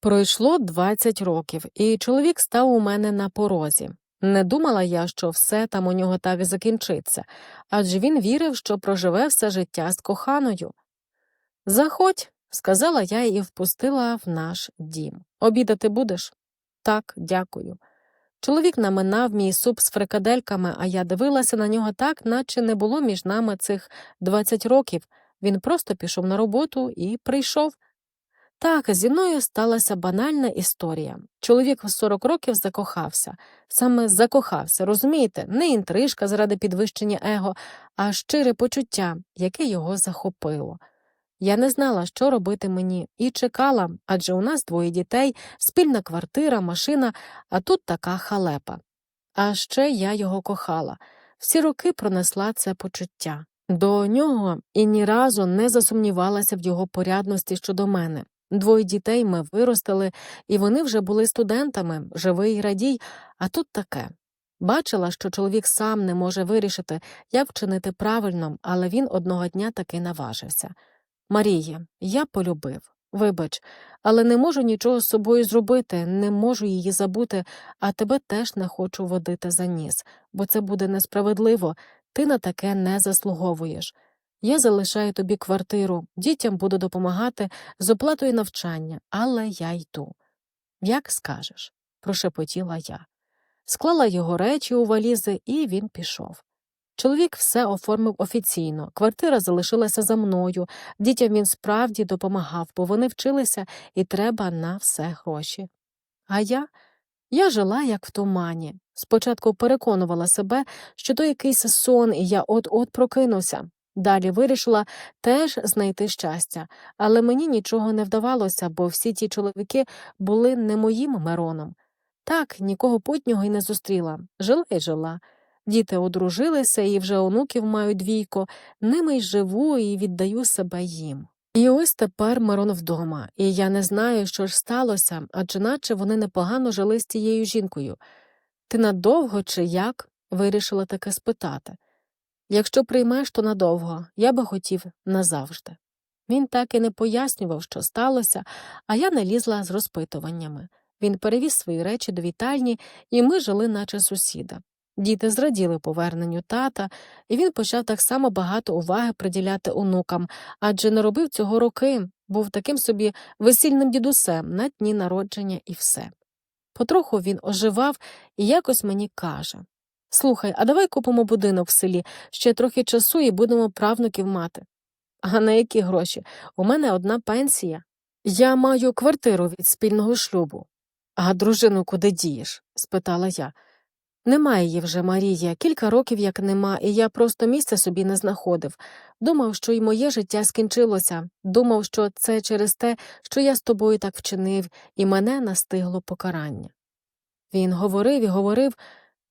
Пройшло 20 років, і чоловік став у мене на порозі. Не думала я, що все там у нього так закінчиться, адже він вірив, що проживе все життя з коханою. Заходь, сказала я і впустила в наш дім. Обідати будеш? Так, дякую. Чоловік наминав мій суп з фрикадельками, а я дивилася на нього так, наче не було між нами цих 20 років. Він просто пішов на роботу і прийшов. Так, зі мною сталася банальна історія. Чоловік в 40 років закохався, саме закохався, розумієте, не інтрижка заради підвищення его, а щире почуття, яке його захопило. Я не знала, що робити мені, і чекала, адже у нас двоє дітей, спільна квартира, машина, а тут така халепа. А ще я його кохала. Всі роки пронесла це почуття. До нього і ні разу не засумнівалася в його порядності щодо мене. Двоє дітей ми виростили, і вони вже були студентами, живий радій, а тут таке. Бачила, що чоловік сам не може вирішити, як вчинити правильно, але він одного дня таки наважився. Марія, я полюбив. Вибач, але не можу нічого з собою зробити, не можу її забути, а тебе теж не хочу водити за ніс, бо це буде несправедливо, ти на таке не заслуговуєш. Я залишаю тобі квартиру, дітям буду допомагати з оплатою навчання, але я йду. Як скажеш, прошепотіла я. Склала його речі у валізи, і він пішов. Чоловік все оформив офіційно, квартира залишилася за мною, дітям він справді допомагав, бо вони вчилися і треба на все гроші. А я я жила як в тумані. Спочатку переконувала себе, що то якийсь сон, і я от-от прокинуся. Далі вирішила теж знайти щастя, але мені нічого не вдавалося, бо всі ті чоловіки були не моїм Мироном. Так, нікого путнього й не зустріла, жила й жила. Діти одружилися і вже онуків мають двійко, ними й живу і віддаю себе їм. І ось тепер Мирон вдома, і я не знаю, що ж сталося, адже наче вони непогано жили з тією жінкою. Ти надовго чи як? вирішила таке спитати. Якщо приймеш, то надовго, я би хотів назавжди. Він так і не пояснював, що сталося, а я не лізла з розпитуваннями. Він перевіз свої речі до вітальні, і ми жили, наче сусіда. Діти зраділи поверненню тата, і він почав так само багато уваги приділяти онукам, адже не робив цього роки, був таким собі весільним дідусем на дні народження і все. Потроху він оживав і якось мені каже Слухай, а давай купимо будинок в селі, ще трохи часу і будемо правнуків мати. А на які гроші? У мене одна пенсія. Я маю квартиру від спільного шлюбу. А дружину куди дієш? спитала я. Немає її вже, Марія, кілька років як нема, і я просто місця собі не знаходив. Думав, що й моє життя скінчилося, думав, що це через те, що я з тобою так вчинив, і мене настигло покарання. Він говорив і говорив.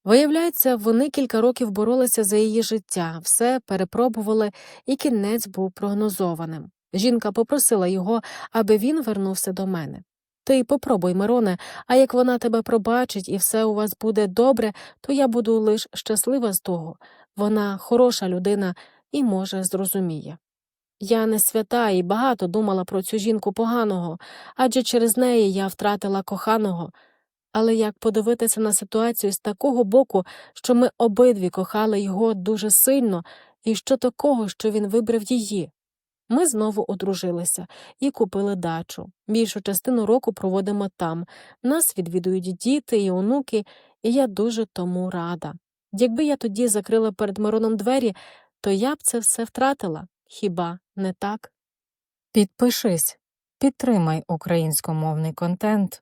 Виявляється, вони кілька років боролися за її життя, все перепробували, і кінець був прогнозованим. Жінка попросила його, аби він вернувся до мене. Ти попробуй, Мироне, а як вона тебе пробачить і все у вас буде добре, то я буду лиш щаслива з того. Вона хороша людина і, може, зрозуміє. Я не свята і багато думала про цю жінку поганого, адже через неї я втратила коханого. Але як подивитися на ситуацію з такого боку, що ми обидві кохали його дуже сильно, і що такого, що він вибрав її? Ми знову одружилися і купили дачу. Більшу частину року проводимо там. Нас відвідують діти і онуки, і я дуже тому рада. Якби я тоді закрила перед Мироном двері, то я б це все втратила. Хіба не так? Підпишись, підтримай українськомовний контент.